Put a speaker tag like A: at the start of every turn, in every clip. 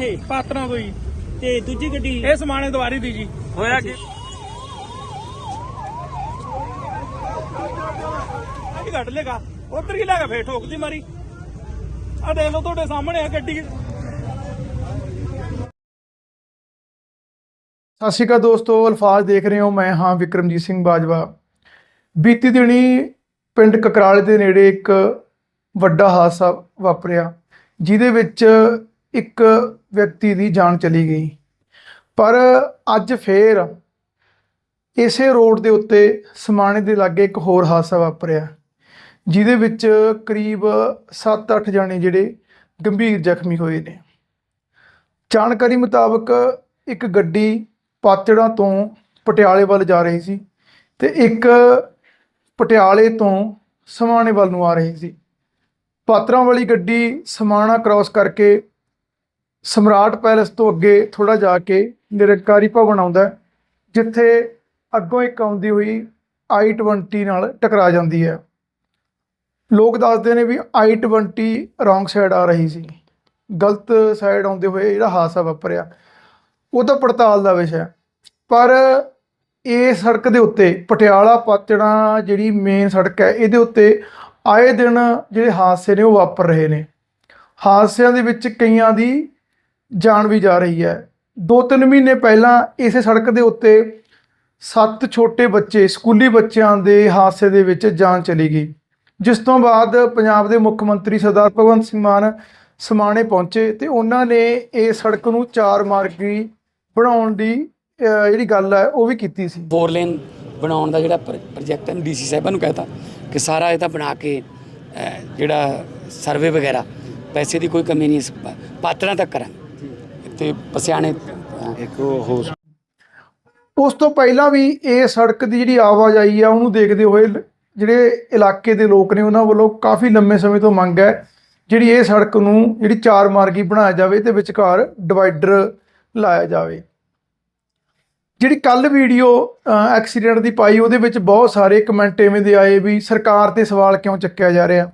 A: ਇੱਥੇ ਪਾਤਰਾਂ ਤੋਂ ਜੀ
B: ਤੇ ਦੂਜੀ ਗੱਡੀ
A: ਇਹ ਸਮਾਨੇ ਦਵਾਰੀ ਦੀ ਜੀ। ਹੋਇਆ ਕਿ? ਇਹ ਕੱਢ ਲੇਗਾ। ਉਧਰ ਹੀ ਲੱਗਾ ਫੇਰ ਠੋਕਦੀ ਮਾਰੀ। ਆ ਦੇਖ ਲਓ ਤੁਹਾਡੇ ਸਾਹਮਣੇ ਆ ਗੱਡੀ।
C: ਸਤਿ ਸ਼੍ਰੀ ਅਕਾਲ ਦੋਸਤੋ ਅਲਫਾਜ਼ ਦੇਖ ਰਹੇ ਹੋ ਮੈਂ ਹਾਂ ਵਿਕਰਮਜੀਤ ਸਿੰਘ ਬਾਜਵਾ। ਬੀਤੀ ਦਿਨੀ ਪਿੰਡ ਕਕਰਾਲੇ ਦੇ ਨੇੜੇ ਇੱਕ ਵੱਡਾ ਹਾਦਸਾ ਵਾਪਰਿਆ ਜਿਹਦੇ ਵਿੱਚ ਇੱਕ ਵਿਅਕਤੀ ਦੀ ਜਾਨ ਚਲੀ ਗਈ। ਪਰ ਅੱਜ ਫੇਰ ਇਸੇ ਰੋਡ ਦੇ ਉੱਤੇ ਸਮਾਣੇ ਦੇ ਲਾਗੇ ਇੱਕ ਹੋਰ ਹਾਦਸਾ ਵਾਪਰਿਆ, ਜਿਹਦੇ ਵਿੱਚ ਕਰੀਬ 7-8 ਜਣੇ ਜਿਹੜੇ ਗੰਭੀਰ ਜ਼ਖਮੀ ਹੋਏ ਨੇ। ਜਾਣਕਾਰੀ ਮੁਤਾਬਕ ਇੱਕ ਗੱਡੀ ਪਾਤੜਾਂ ਤੋਂ ਪਟਿਆਲੇ ਵੱਲ ਜਾ ਰਹੀ ਸੀ ਤੇ ਇੱਕ ਪਟਿਆਲੇ ਤੋਂ ਸਮਾਣੇ ਵੱਲ ਨੂੰ ਆ ਰਹੀ ਸੀ। ਪਾਤੜਾਂ ਵਾਲੀ ਗੱਡੀ ਸਮਾਣਾ ਕ੍ਰਾਸ ਕਰਕੇ ਸਮਰਾਟ ਪੈਲੇਸ ਤੋਂ ਅੱਗੇ ਥੋੜਾ ਜਾ ਕੇ ਨਿਰੰਕਾਰੀ ਭਵਨ ਆਉਂਦਾ ਜਿੱਥੇ ਅੱਗੋਂ ਇੱਕ ਆਉਂਦੀ ਹੋਈ i20 ਨਾਲ ਟਕਰਾ ਜਾਂਦੀ ਹੈ। ਲੋਕ ਦੱਸਦੇ ਨੇ ਵੀ i20 ਰੋਂਗ ਸਾਈਡ ਆ ਰਹੀ ਸੀ। ਗਲਤ ਸਾਈਡ ਆਉਂਦੇ ਹੋਏ ਜਿਹੜਾ ਹਾਦਸਾ ਵਾਪਰਿਆ, ਉਹ ਤਾਂ ਪੜਤਾਲ ਦਾ ਵਿਸ਼ਾ ਹੈ। ਪਰ ਇਹ ਸੜਕ ਦੇ ਉੱਤੇ, ਪਟਿਆਲਾ ਪਾਤੜਾ ਜਿਹੜੀ ਮੇਨ ਸੜਕ ਹੈ, ਇਹਦੇ ਉੱਤੇ ਆਏ ਦਿਨ ਜਿਹੜੇ ਹਾਦਸੇ ਨੇ, ਉਹ ਵਾਪਰ ਰਹੇ ਨੇ। ਹਾਦਸਿਆਂ ਦੇ ਵਿੱਚ ਕਈਆਂ ਦੀ ਜਾਣ ਵੀ ਜਾ ਰਹੀ ਹੈ। ਦੋ ਤਿੰਨ ਮਹੀਨੇ ਪਹਿਲਾਂ ਇਸੇ ਸੜਕ ਦੇ ਉੱਤੇ ਸੱਤ ਛੋਟੇ ਬੱਚੇ, ਸਕੂਲੀ ਬੱਚਿਆਂ ਦੇ ਹਾਦਸੇ ਦੇ ਵਿੱਚ ਜਾਨ ਚਲੀ ਗਈ। ਜਿਸ ਤੋਂ ਬਾਅਦ ਪੰਜਾਬ ਦੇ ਮੁੱਖ ਮੰਤਰੀ ਸਰਦਾਰ ਭਗਵੰਤ ਸਿੰਘ ਮਾਨ ਸਮਾਣੇ ਪਹੁੰਚੇ ਤੇ ਉਹਨਾਂ ਨੇ ਇਹ ਸੜਕ ਨੂੰ ਚਾਰ ਮਾਰਗੀ ਬਣਾਉਣ ਦੀ ਜਿਹੜੀ ਗੱਲ ਹੈ, ਉਹ ਵੀ ਕੀਤੀ ਸੀ।
D: ਫੋਰ ਲੇਨ ਬਣਾਉਣ ਦਾ ਜਿਹੜਾ ਪ੍ਰ- ਪ੍ਰੋਜੈਕਟ ਹੈ ਡੀਸੀ ਸਾਹਿਬਾਂ ਨੂੰ ਕਹਿਤਾ ਕਿ ਸਾਰਾ ਇਹ ਤਾਂ ਬਣਾ ਕੇ ਜਿਹੜਾ ਸਰਵੇ ਵਗੈਰਾ, ਪੈਸੇ ਦੀ ਕੋਈ ਕਮੀ ਨਹੀਂ ਪਾਤਰਾਂ ਤੱਕ ਕਰਾਂਗੇ। ਤੇ ਪਸਿਆਣੇ ਅਹ,
C: ਉਸ ਤੋਂ ਪਹਿਲਾਂ ਵੀ ਇਹ ਸੜਕ ਦੀ ਜਿਹੜੀ ਆਵਾਜਾਈ ਆ ਉਹਨੂੰ ਦੇਖਦੇ ਹੋਏ ਜਿਹੜੇ ਇਲਾਕੇ ਦੇ ਲੋਕ ਨੇ ਉਹਨਾਂ ਵੱਲੋਂ ਕਾਫੀ ਲੰਮੇ ਸਮੇਂ ਤੋਂ ਮੰਗ ਹੈ ਜਿਹੜੀ ਇਹ ਸੜਕ ਨੂੰ ਜਿਹੜੀ ਚਾਰ ਮਾਰਗੀ ਬਣਾਇਆ ਜਾਵੇ ਤੇ ਵਿਚਕਾਰ ਡਿਵਾਈਡਰ ਲਾਇਆ ਜਾਵੇ। ਜਿਹੜੀ ਕੱਲ ਵੀਡੀਓ ਐਕਸੀਡੈਂਟ ਦੀ ਪਾਈ ਉਹਦੇ ਵਿੱਚ ਬਹੁਤ ਸਾਰੇ ਕਮੈਂਟ ਐਵੇਂ ਦੇ ਆਏ ਵੀ ਸਰਕਾਰ ਤੇ ਸਵਾਲ ਕਿਉਂ ਚੱਕਿਆ ਜਾ ਰਿਹਾ।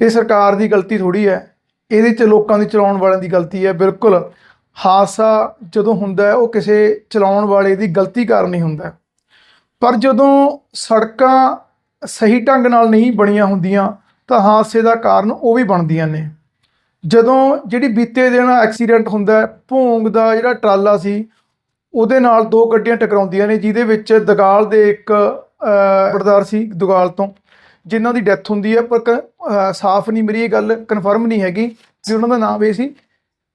C: ਇਹ ਸਰਕਾਰ ਦੀ ਗਲਤੀ ਥੋੜੀ ਹੈ ਇਹਦੇ 'ਚ ਲੋਕਾਂ ਦੀ ਚਲਾਉਣ ਵਾਲਿਆਂ ਦੀ ਗਲਤੀ ਹੈ ਬਿਲਕੁਲ। ਹਾਦਸਾ ਜਦੋਂ ਹੁੰਦਾ ਉਹ ਕਿਸੇ ਚਲਾਉਣ ਵਾਲੇ ਦੀ ਗਲਤੀ ਕਾਰਨ ਹੀ ਹੁੰਦਾ ਪਰ ਜਦੋਂ ਸੜਕਾਂ ਸਹੀ ਢੰਗ ਨਾਲ ਨਹੀਂ ਬਣੀਆਂ ਹੁੰਦੀਆਂ ਤਾਂ ਹਾਦਸੇ ਦਾ ਕਾਰਨ ਉਹ ਵੀ ਬਣਦੀਆਂ ਨੇ। ਜਦੋਂ ਜਿਹੜੀ ਬੀਤੇ ਦਿਨ ਐਕਸੀਡੈਂਟ ਹੁੰਦਾ ਭੋਂਗ ਦਾ ਜਿਹੜਾ ਟਰਾਲਾ ਸੀ ਉਹਦੇ ਨਾਲ ਦੋ ਗੱਡੀਆਂ ਟਕਰਾਉਂਦੀਆਂ ਨੇ ਜਿਹਦੇ ਵਿੱਚ ਦਗਾਲ ਦੇ ਇੱਕ ਅਹ, ਸੀ ਦਗਾਲ ਤੋਂ ਜਿਨ੍ਹਾਂ ਦੀ ਡੈਥ ਹੁੰਦੀ ਹੈ ਪਰ ਕ- ਅਹ, ਸਾਫ਼ ਨਹੀਂ ਮੇਰੀ ਇਹ ਗੱਲ ਕਨਫਰਮ ਨਹੀਂ ਹੈਗੀ ਵੀ ਉਹਨਾਂ ਦਾ ਨਾਮ ਇਹ ਸੀ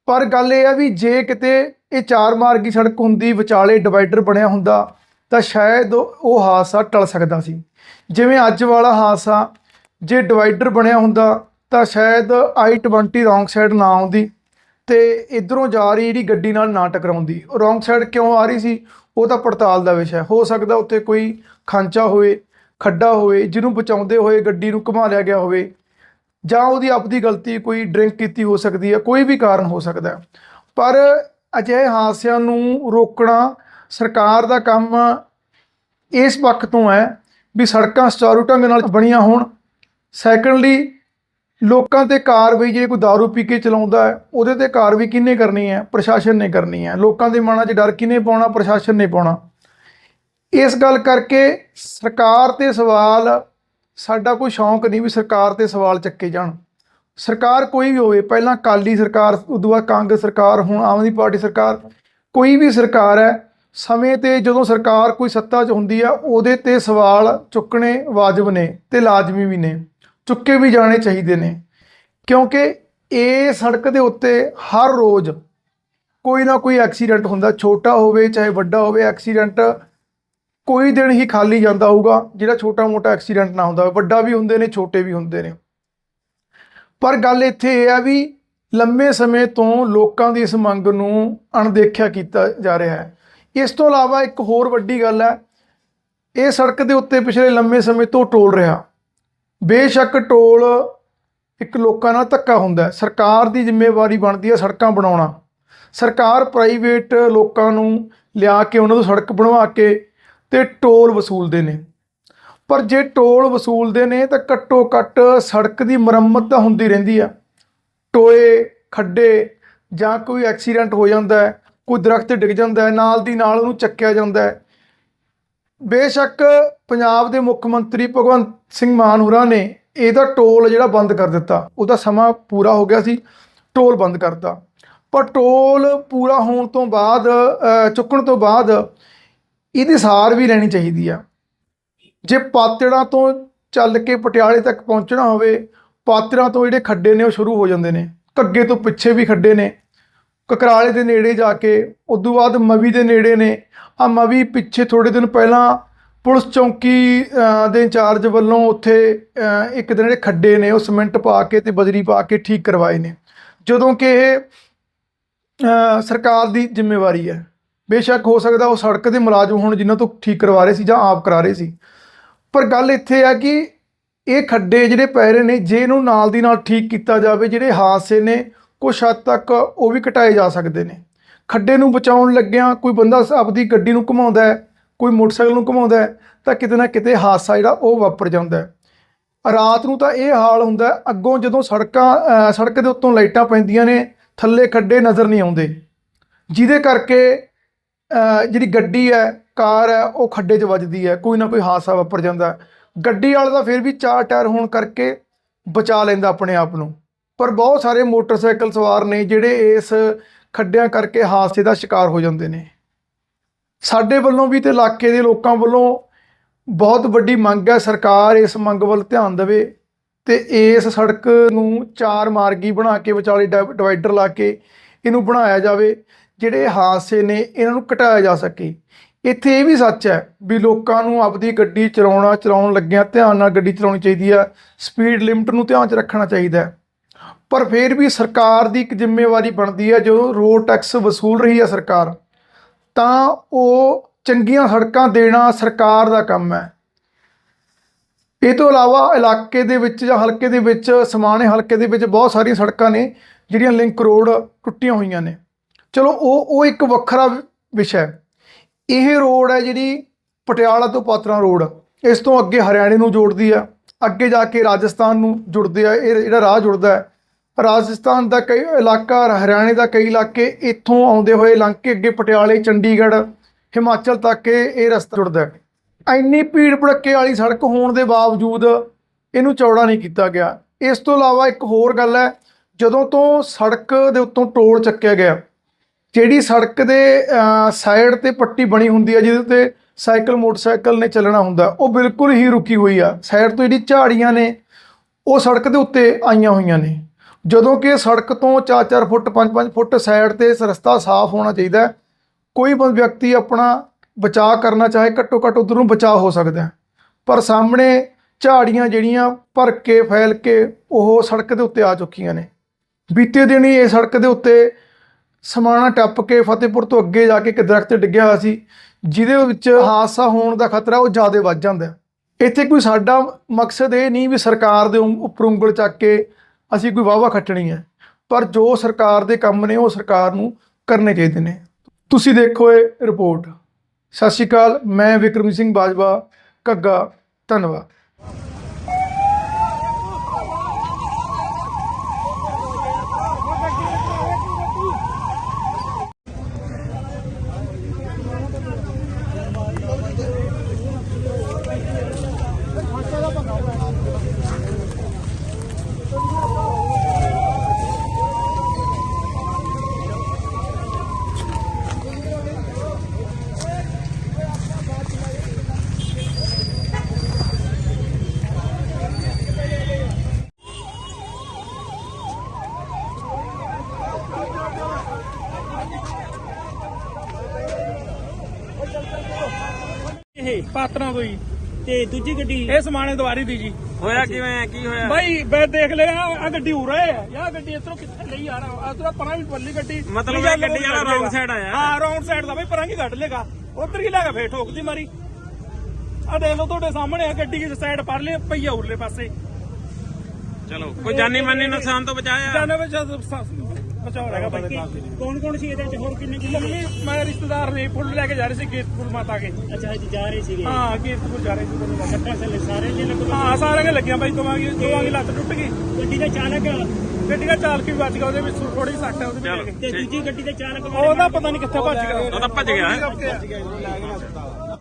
C: ਪਰ ਗੱਲ ਇਹ ਆ ਵੀ ਜੇ ਕਿਤੇ ਇਹ ਚਾਰ ਮਾਰਗੀ ਸੜਕ ਹੁੰਦੀ, ਵਿਚਾਲੇ ਡਿਵਾਈਡਰ ਬਣਿਆ ਹੁੰਦਾ, ਤਾਂ ਸ਼ਾਇਦ ਉਹ ਹਾਦਸਾ ਟਲ ਸਕਦਾ ਸੀ। ਜਿਵੇਂ ਅੱਜ ਵਾਲਾ ਹਾਦਸਾ, ਜੇ ਡਿਵਾਈਡਰ ਬਣਿਆ ਹੁੰਦਾ, ਤਾਂ ਸ਼ਾਇਦ i20 ਰੋਂਗ ਸਾਈਡ ਨਾ ਆਉਂਦੀ ਤੇ ਇਧਰੋਂ ਜਾ ਰਹੀ ਜਿਹੜੀ ਗੱਡੀ ਨਾਲ ਨਾ ਟਕਰਾਉਂਦੀ। ਰੋਂਗ ਸਾਈਡ ਕਿਉਂ ਆ ਰਹੀ ਸੀ? ਉਹ ਤਾਂ ਪੜਤਾਲ ਦਾ ਵਿਸ਼ਾ ਹੈ। ਹੋ ਸਕਦਾ ਉੱਥੇ ਕੋਈ ਖਾਂਚਾ ਹੋਵੇ, ਖੱਡਾ ਹੋਵੇ, ਜਿਹਨੂੰ ਬਚਾਉਂਦੇ ਹੋਏ ਗੱਡੀ ਨੂੰ ਘੁਮਾ ਲਿਆ ਗਿਆ ਹੋਵੇ ਜਾਂ ਉਹਦੀ ਆਪਦੀ ਗਲਤੀ ਕੋਈ ਡਰਿੰਕ ਕੀਤੀ ਹੋ ਸਕਦੀ ਹੈ, ਕੋਈ ਵੀ ਕਾਰਨ ਹੋ ਸਕਦਾ ਪਰ ਅਜਿਹੇ ਹਾਦਸਿਆਂ ਨੂੰ ਰੋਕਣਾ ਸਰਕਾਰ ਦਾ ਕੰਮ ਇਸ ਪੱਖ ਤੋਂ ਹੈ ਵੀ ਸੜਕਾਂ ਸੁਚਾਰੂ ਢੰਗ ਨਾਲ ਬਣੀਆਂ ਹੋਣ। ਸੈਕੰਡਲੀ ਲੋਕਾਂ ਤੇ ਕਾਰਵਾਈ ਜੇ ਕੋਈ दारू ਪੀ ਕੇ ਚਲਾਉਂਦਾ ਹੈ, ਉਹਦੇ ਤੇ ਕਾਰਵਾਈ ਕਿਹਨੇ ਕਰਨੀ ਹੈ? ਪ੍ਰਸ਼ਾਸਨ ਨੇ ਕਰਨੀ ਹੈ। ਲੋਕਾਂ ਦੇ ਮਨਾਂ 'ਚ ਡਰ ਕਿਹਨੇ ਪਾਉਣਾ? ਪ੍ਰਸ਼ਾਸਨ ਨੇ ਪਾਉਣਾ। ਇਸ ਗੱਲ ਕਰਕੇ ਸਰਕਾਰ ਤੇ ਸਵਾਲ ਸਾਡਾ ਕੋਈ ਸ਼ੌਂਕ ਨਹੀਂ ਵੀ ਸਰਕਾਰ ਤੇ ਸਵਾਲ ਚੱਕੇ ਜਾਣ। ਸਰਕਾਰ ਕੋਈ ਵੀ ਹੋਵੇ, ਪਹਿਲਾਂ ਕਾਲੀ ਸਰਕਾਰ, ਉਦੋਂ ਬਾਅਦ ਕਾਂਗਰਸ ਸਰਕਾਰ, ਹੁਣ ਆਮ ਆਦਮੀ ਪਾਰਟੀ ਸਰਕਾਰ, ਕੋਈ ਵੀ ਸਰਕਾਰ ਹੈ, ਸਮੇਂ ਤੇ ਜਦੋਂ ਸਰਕਾਰ ਕੋਈ ਸੱਤਾ 'ਚ ਹੁੰਦੀ ਆ, ਉਹਦੇ ਤੇ ਸਵਾਲ ਚੁੱਕਣੇ ਵਾਜਬ ਨੇ ਤੇ ਲਾਜ਼ਮੀ ਵੀ ਨੇ, ਚੁੱਕੇ ਵੀ ਜਾਣੇ ਚਾਹੀਦੇ ਨੇ। ਕਿਉਂਕਿ ਇਹ ਸੜਕ ਦੇ ਉੱਤੇ ਹਰ ਰੋਜ਼ ਕੋਈ ਨਾ ਕੋਈ ਐਕਸੀਡੈਂਟ ਹੁੰਦਾ, ਛੋਟਾ ਹੋਵੇ, ਚਾਹੇ ਵੱਡਾ ਹੋਵੇ, ਐਕਸੀਡੈਂਟ ਕੋਈ ਦਿਨ ਹੀ ਖਾਲੀ ਜਾਂਦਾ ਹੋਊਗਾ, ਜਿਹੜਾ ਛੋਟਾ ਮੋਟਾ ਐਕਸੀਡੈਂਟ ਨਾ ਹੁੰਦਾ ਵੱਡਾ ਵੀ ਹੁੰਦੇ ਨੇ, ਛੋਟੇ ਵੀ ਹੁੰਦੇ ਨੇ। ਪਰ ਗੱਲ ਇੱਥੇ ਇਹ ਆ ਵੀ ਲੰਮੇ ਸਮੇਂ ਤੋਂ ਲੋਕਾਂ ਦੀ ਇਸ ਮੰਗ ਨੂੰ ਅਣਦੇਖਿਆ ਕੀਤਾ ਜਾ ਰਿਹਾ ਹੈ। ਇਸ ਤੋਂ ਇਲਾਵਾ ਇੱਕ ਹੋਰ ਵੱਡੀ ਗੱਲ ਹੈ, ਇਹ ਸੜਕ ਦੇ ਉੱਤੇ ਪਿਛਲੇ ਲੰਮੇ ਸਮੇਂ ਤੋਂ ਟੋਲ ਰਿਹਾ। ਬੇਸ਼ੱਕ ਟੋਲ ਇੱਕ ਲੋਕਾਂ ਨਾਲ ਧੱਕਾ ਹੁੰਦਾ ਸਰਕਾਰ ਦੀ ਜ਼ਿੰਮੇਵਾਰੀ ਬਣਦੀ ਹੈ ਸੜਕਾਂ ਬਣਾਉਣਾ। ਸਰਕਾਰ ਪ੍ਰਾਈਵੇਟ ਲੋਕਾਂ ਨੂੰ ਲਿਆ ਕੇ ਉਹਨਾਂ ਨੂੰ ਸੜਕ ਬਣਵਾ ਕੇ ਤੇ ਟੋਲ ਵਸੂਲਦੇ ਨੇ। ਪਰ ਜੇ ਟੋਲ ਵਸੂਲਦੇ ਨੇ ਤਾਂ ਘੱਟੋ ਘੱਟ ਸੜਕ ਦੀ ਮੁਰੰਮਤ ਤਾਂ ਹੁੰਦੀ ਰਹਿੰਦੀ ਆ। ਟੋਏ, ਖੱਡੇ ਜਾਂ ਕੋਈ ਐਕਸੀਡੈਂਟ ਹੋ ਜਾਂਦਾ ਹੈ, ਕੋਈ ਦਰਖਤ ਡਿੱਗ ਜਾਂਦਾ ਹੈ, ਨਾਲ ਦੀ ਨਾਲ ਉਹਨੂੰ ਚੱਕਿਆ ਜਾਂਦਾ ਹੈ। ਬੇਸ਼ੱਕ ਪੰਜਾਬ ਦੇ ਮੁੱਖ ਮੰਤਰੀ ਭਗਵੰਤ ਸਿੰਘ ਮਾਨ ਹੋਰਾਂ ਨੇ ਇਹਦਾ ਟੋਲ ਜਿਹੜਾ ਬੰਦ ਕਰ ਦਿੱਤਾ। ਉਹਦਾ ਸਮਾਂ ਪੂਰਾ ਹੋ ਗਿਆ ਸੀ, ਟੋਲ ਬੰਦ ਕਰਤਾ। ਪਰ ਟੋਲ ਪੂਰਾ ਹੋਣ ਤੋਂ ਬਾਅਦ ਚੁੱਕਣ ਤੋਂ ਬਾਅਦ ਇਹਦੀ ਸਾਰ ਵੀ ਲੈਣੀ ਚਾਹੀਦੀ ਆ। ਜੇ ਪਾਤੜਾਂ ਤੋਂ ਚੱਲ ਕੇ ਪਟਿਆਲੇ ਤੱਕ ਪਹੁੰਚਣਾ ਹੋਵੇ, ਪਾਤੜਾਂ ਤੋਂ ਜਿਹੜੇ ਖੱਡੇ ਨੇ ਉਹ ਸ਼ੁਰੂ ਹੋ ਜਾਂਦੇ ਨੇ। ਘੱਗੇ ਤੋਂ ਪਿੱਛੇ ਵੀ ਖੱਡੇ ਨੇ। ਕਕਰਾਲੇ ਦੇ ਨੇੜੇ ਜਾ ਕੇ, ਉਦੋਂ ਬਾਅਦ ਮਵੀ ਦੇ ਨੇੜੇ ਨੇ। ਆ ਮਵੀ ਪਿੱਛੇ ਥੋੜੇ ਦਿਨ ਪਹਿਲਾਂ ਪੁਲਿਸ ਚੌਂਕੀ ਦੇ ਇੰਚਾਰਜ ਵੱਲੋਂ ਉੱਥੇ ਇੱਕ ਦਿਨ ਜਿਹੜੇ ਖੱਡੇ ਨੇ, ਉਹ ਸੀਮੈਂਟ ਪਾ ਕੇ ਤੇ ਬਜਰੀ ਪਾ ਕੇ ਠੀਕ ਕਰਵਾਏ ਨੇ। ਜਦੋਂ ਕਿ ਇਹ ਸਰਕਾਰ ਦੀ ਜ਼ਿੰਮੇਵਾਰੀ ਹੈ। ਬੇਸ਼ੱਕ ਹੋ ਸਕਦਾ ਉਹ ਸੜਕ ਦੇ ਮੁਲਾਜ਼ਮ ਹੋਣ ਜਿਨ੍ਹਾਂ ਤੋਂ ਠੀਕ ਕਰਵਾ ਰਹੇ ਸੀ ਜਾਂ ਆਪ ਕਰਾ ਰਹੇ ਸੀ। ਪਰ ਗੱਲ ਇੱਥੇ ਆ ਕਿ ਇਹ ਖੱਡੇ ਜਿਹੜੇ ਪੈ ਰਹੇ ਨੇ, ਜੇ ਇਹਨੂੰ ਨਾਲ ਦੀ ਨਾਲ ਠੀਕ ਕੀਤਾ ਜਾਵੇ, ਜਿਹੜੇ ਹਾਦਸੇ ਨੇ, ਕੁਛ ਹੱਦ ਤੱਕ ਉਹ ਵੀ ਘਟਾਏ ਜਾ ਸਕਦੇ ਨੇ। ਖੱਡੇ ਨੂੰ ਬਚਾਉਣ ਲੱਗਿਆਂ ਕੋਈ ਬੰਦਾ ਆਪਦੀ ਗੱਡੀ ਨੂੰ ਘੁਮਾਉਂਦਾ ਹੈ, ਕੋਈ ਮੋਟਰਸਾਈਕਲ ਨੂੰ ਘੁਮਾਉਂਦਾ ਹੈ, ਤਾਂ ਕਿਤੇ ਨਾ ਕਿਤੇ ਹਾਦਸਾ ਜਿਹੜਾ ਉਹ ਵਾਪਰ ਜਾਂਦਾ ਹੈ। ਰਾਤ ਨੂੰ ਤਾਂ ਇਹ ਹਾਲ ਹੁੰਦਾ ਅੱਗੋਂ ਜਦੋਂ ਸੜਕਾਂ ਸੜਕ ਦੇ ਉੱਤੋਂ ਲਾਈਟਾਂ ਪੈਂਦੀਆਂ ਨੇ, ਥੱਲੇ ਖੱਡੇ ਨਜ਼ਰ ਨਹੀਂ ਆਉਂਦੇ। ਜਿਹਦੇ ਕਰਕੇ ਜਿਹੜੀ ਗੱਡੀ ਹੈ, ਕਾਰ ਹੈ, ਉਹ ਖੱਡੇ 'ਚ ਵੱਜਦੀ ਹੈ, ਕੋਈ ਨਾ ਕੋਈ ਹਾਦਸਾ ਵਾਪਰ ਜਾਂਦਾ ਗੱਡੀ ਵਾਲਾ ਤਾਂ ਫਿਰ ਵੀ ਚਾਰ ਟਾਇਰ ਹੋਣ ਕਰਕੇ ਬਚਾ ਲੈਂਦਾ ਆਪਣੇ ਆਪ ਨੂੰ। ਪਰ ਬਹੁਤ ਸਾਰੇ ਮੋਟਰਸਾਈਕਲ ਸਵਾਰ ਨੇ ਜਿਹੜੇ ਇਸ ਖੱਡਿਆਂ ਕਰਕੇ ਹਾਦਸੇ ਦਾ ਸ਼ਿਕਾਰ ਹੋ ਜਾਂਦੇ ਨੇ। ਸਾਡੇ ਵੱਲੋਂ ਵੀ ਤੇ ਇਲਾਕੇ ਦੇ ਲੋਕਾਂ ਵੱਲੋਂ ਬਹੁਤ ਵੱਡੀ ਮੰਗ ਹੈ ਸਰਕਾਰ ਇਸ ਮੰਗ ਵੱਲ ਧਿਆਨ ਦੇਵੇ ਤੇ ਇਸ ਸੜਕ ਨੂੰ ਚਾਰ ਮਾਰਗੀ ਬਣਾ ਕੇ ਵਿਚਾਲੇ ਡਿਵਾਈਡਰ ਲਾ ਕੇ ਇਹਨੂੰ ਬਣਾਇਆ ਜਾਵੇ। ਜਿਹੜੇ ਹਾਦਸੇ ਨੇ ਇਹਨਾਂ ਨੂੰ ਘਟਾਇਆ ਜਾ ਸਕੇ। ਇੱਥੇ ਇਹ ਵੀ ਸੱਚ ਹੈ ਵੀ ਲੋਕਾਂ ਨੂੰ ਆਪਦੀ ਗੱਡੀ ਚਲਾਉਣਾ, ਚਲਾਉਣ ਲੱਗਿਆਂ ਧਿਆਨ ਨਾਲ ਗੱਡੀ ਚਲਾਉਣੀ ਚਾਹੀਦੀ ਹੈ, ਸਪੀਡ ਲਿਮਟ ਨੂੰ ਧਿਆਨ 'ਚ ਰੱਖਣਾ ਚਾਹੀਦਾ ਹੈ। ਪਰ ਫਿਰ ਵੀ ਸਰਕਾਰ ਦੀ ਇੱਕ ਜ਼ਿੰਮੇਵਾਰੀ ਬਣਦੀ ਹੈ ਜੋ ਰੋਡ ਟੈਕਸ ਵਸੂਲ ਰਹੀ ਹੈ ਸਰਕਾਰ, ਤਾਂ ਉਹ ਚੰਗੀਆਂ ਸੜਕਾਂ ਦੇਣਾ ਸਰਕਾਰ ਦਾ ਕੰਮ ਹੈ। ਇਹ ਤੋਂ ਇਲਾਵਾ ਇਲਾਕੇ ਦੇ ਵਿੱਚ ਜਾਂ ਹਲਕੇ ਦੇ ਵਿੱਚ, ਸਮਾਣੇ ਹਲਕੇ ਦੇ ਵਿੱਚ ਬਹੁਤ ਸਾਰੀਆਂ ਸੜਕਾਂ ਨੇ ਜਿਹੜੀਆਂ ਲਿੰਕ ਰੋਡ ਟੁੱਟੀਆਂ ਹੋਈਆਂ ਨੇ। ਚਲੋ ਉਹ ਉਹ ਇੱਕ ਵੱਖਰਾ ਵਿਸ਼ਾ ਹੈ। ਇਹ ਰੋਡ ਹੈ ਜਿਹੜੀ ਪਟਿਆਲਾ ਤੋਂ ਪਾਤਰਾ ਰੋਡ। ਇਸ ਤੋਂ ਅੱਗੇ ਹਰਿਆਣੇ ਨੂੰ ਜੋੜਦੀ ਆ। ਅੱਗੇ ਜਾ ਕੇ ਰਾਜਸਥਾਨ ਨੂੰ ਜੁੜਦੇ ਆ। ਇਹ ਜਿਹੜਾ ਰਾਹ ਜੁੜਦਾ ਹੈ, ਰਾਜਸਥਾਨ ਦਾ ਕਈ ਇਲਾਕਾ, ਹਰਿਆਣੇ ਦਾ ਕਈ ਇਲਾਕੇ ਇੱਥੋਂ ਆਉਂਦੇ ਹੋਏ ਲੰਘ ਕੇ ਅੱਗੇ ਪਟਿਆਲੇ, ਚੰਡੀਗੜ੍ਹ, ਹਿਮਾਚਲ ਤੱਕ ਇਹ ਇਹ ਰਸਤਾ ਜੁੜਦਾ ਹੈ। ਇੰਨੀ ਭੀੜ ਭੜੱਕੇ ਵਾਲੀ ਸੜਕ ਹੋਣ ਦੇ ਬਾਵਜੂਦ ਇਹਨੂੰ ਚੌੜਾ ਨਹੀਂ ਕੀਤਾ ਗਿਆ। ਇਸ ਤੋਂ ਇਲਾਵਾ ਇੱਕ ਹੋਰ ਗੱਲ ਹੈ, ਜਦੋਂ ਤੋਂ ਸੜਕ ਦੇ ਉੱਤੋਂ ਟੋਲ ਚੱਕਿਆ ਗਿਆ ਜਿਹੜੀ ਸੜਕ ਦੇ ਸਾਈਡ ਤੇ ਪੱਟੀ ਬਣੀ ਹੁੰਦੀ ਹੈ ਜਿਹਦੇ ਤੇ ਸਾਈਕਲ, ਮੋਟਰਸਾਈਕਲ ਨੇ ਚੱਲਣਾ ਹੁੰਦਾ, ਉਹ ਬਿਲਕੁਲ ਹੀ ਰੁਕੀ ਹੋਈ ਆ। ਸਾਈਡ ਤੋਂ ਜਿਹੜੀ ਝਾੜੀਆਂ ਨੇ, ਉਹ ਸੜਕ ਦੇ ਉੱਤੇ ਆਈਆਂ ਹੋਈਆਂ ਨੇ। ਜਦੋਂ ਕਿ ਸੜਕ ਤੋਂ 4-4 ਫੁੱਟ 5-5 ਫੁੱਟ ਸਾਈਡ ਤੇ ਰਸਤਾ ਸਾਫ਼ ਹੋਣਾ ਚਾਹੀਦਾ ਕੋਈ ਬੰ- ਵਿਅਕਤੀ ਆਪਣਾ ਬਚਾਅ ਕਰਨਾ ਚਾਹੇ ਘੱਟੋ ਘੱਟ ਉਧਰ ਨੂੰ ਬਚਾਅ ਹੋ ਸਕਦਾ ਪਰ ਸਾਹਮਣੇ ਝਾੜੀਆਂ ਜਿਹੜੀਆਂ ਭਰ ਕੇ, ਫੈਲ ਕੇ, ਉਹ ਸੜਕ ਦੇ ਉੱਤੇ ਆ ਚੁੱਕੀਆਂ ਨੇ। ਬੀਤੇ ਦਿਨ ਹੀ ਇਹ ਸੜਕ ਦੇ ਉੱਤੇ ਸਮਾਣਾ ਟੱਪ ਕੇ ਫਤਿਹਪੁਰ ਤੋਂ ਅੱਗੇ ਜਾ ਕੇ ਇੱਕ ਦਰਖਤ ਡਿੱਗਿਆ ਹੋਇਆ ਸੀ, ਜਿਹਦੇ ਵਿੱਚ ਹਾਦਸਾ ਹੋਣ ਦਾ ਖਤਰਾ ਉਹ ਜ਼ਿਆਦਾ ਵੱਧ ਜਾਂਦਾ ਇੱਥੇ ਕੋਈ ਸਾਡਾ ਮਕਸਦ ਇਹ ਨਹੀਂ ਵੀ ਸਰਕਾਰ ਦੇ ਉਂ- ਉੱਪਰ ਉਂਗਲ ਚੱਕ ਕੇ ਅਸੀਂ ਕੋਈ ਵਾਵਾ ਖੱਟਣੀ ਹੈ, ਪਰ ਜੋ ਸਰਕਾਰ ਦੇ ਕੰਮ ਨੇ ਉਹ ਸਰਕਾਰ ਨੂੰ ਕਰਨੇ ਚਾਹੀਦੇ ਨੇ। ਤੁਸੀਂ ਦੇਖੋ ਇਹ ਰਿਪੋਰਟ। ਸਤਿ ਸ਼੍ਰੀ ਅਕਾਲ, ਮੈਂ ਵਿਕਰਮ ਸਿੰਘ ਬਾਜਵਾ, ਘੱਗਾ, ਧੰਨਵਾਦ
A: ਇਹ ਪਾਤਰਾਂ ਤੋਂ ਹੀ।
B: ਤੇ ਦੂਜੀ ਗੱਡੀ?
A: ਇਹ ਸਮਾਣੇ ਦਵਾਰੀ ਦੀ ਜੀ।
B: ਹੋਇਆ ਕਿਵੇਂ? ਕੀ ਹੋਇਆ?
A: ਬਾਈ ਮੈਂ ਦੇਖ ਲਿਆ ਆ ਗੱਡੀ ਉਰੇ ਹੈ ਯਾ ਗੱਡੀ ਇਧਰੋਂ ਕਿੱਥੇ ਲਈ ਆ ਰਹਾ ਆ ਪਰਾਂ ਵੀ ਬੱਲੀ ਗੱਡੀ।
B: ਮਤਲਬ ਇਹ ਗੱਡੀ ਵਾਲਾ
A: ਕੱਢ
B: wrong
A: ਲੇਗਾ।
B: side ਆਇਆ।
A: ਹਾਂ ਰੌਂਗ ਸਾਈਡ ਦਾ ਬਈ ਪਰਾਂ ਕੀ ਕੱਢ ਲੇਗਾ? ਉਧਰ ਕੀ ਲੱਗਾ ਫੇਰ ਠੋਕਦੀ ਮਾਰੀ? ਆ ਦੇਖ ਲਓ ਤੁਹਾਡੇ ਸਾਹਮਣੇ ਆ ਗੱਡੀ ਦੀ ਸਾਈਡ ਪਰ ਲਈ ਪਈਆ ਉਰਲੇ ਪਾਸੇ।
B: ਚਲੋ ਕੋਈ ਜਾਨੀ ਮਾਨੀ ਨੁਕਸਾਨ ਤੋਂ ਬਚਾਇਆ?
A: ਜਾਨੇ ਵਿੱਚ ਬਚਾਓ ਹੈਗਾ ਬਾਕੀ
B: ਕੌਣ ਕੌਣ ਸੀ ਇਹਦੇ ਚ? ਹੋਰ ਕਿੰਨੇ
A: ਮੰਮੀ ਮੈਂ ਰਿਸ਼ਤੇਦਾਰ ਨੇ ਫੁੱਲ ਲੈ ਕੇ ਜਾ ਰਹੇ ਸੀ ਕੀਰਤਪੁਰ ਮਾਤਾ ਕੇ।
B: ਅੱਛਾ ਅੱਜ ਜਾ ਰਹੇ ਸੀਗੇ।
A: ਹਾਂ ਕੀਰਤਪੁਰ ਜਾ ਰਹੇ ਸੀ ਦੋਨੋਂ ਲੋਕ।
B: ਸੱਟਾਂ ਥੱਲੇ ਸਾਰੇ ਲੱਗ
A: ਹਾਂ ਸਾਰਿਆਂ ਦੇ ਲੱਗੀਆਂ ਬਾਈ ਦੋਵਾਂ ਦੀ ਦੋਵਾਂ ਦੀ ਲੱਤ ਟੁੱਟ ਗਈ।
B: ਗੱਡੀ ਦਾ ਚਾਲਕ?
A: ਗੱਡੀ ਦਾ ਚਾਲਕ ਵੀ ਬਚ ਗਿਆ ਉਹਦੇ ਵਿੱਚ ਥੋੜੀ ਸੱਟ ਹੈ ਉਹਦੇ
E: ਚਲੋ
A: ਵਿੱਚ
E: ਠੀਕ।
A: ਦੂਜੀ ਗੱਡੀ ਦੇ ਚਾਲਕ ਉਹਦਾ ਪਤਾ ਨਹੀਂ ਕਿੱਥੇ ਭੱਜ ਗਿਆ।
E: ਉਹ ਤਾਂ ਭੱਜ ਗਿਆ। ਹੈ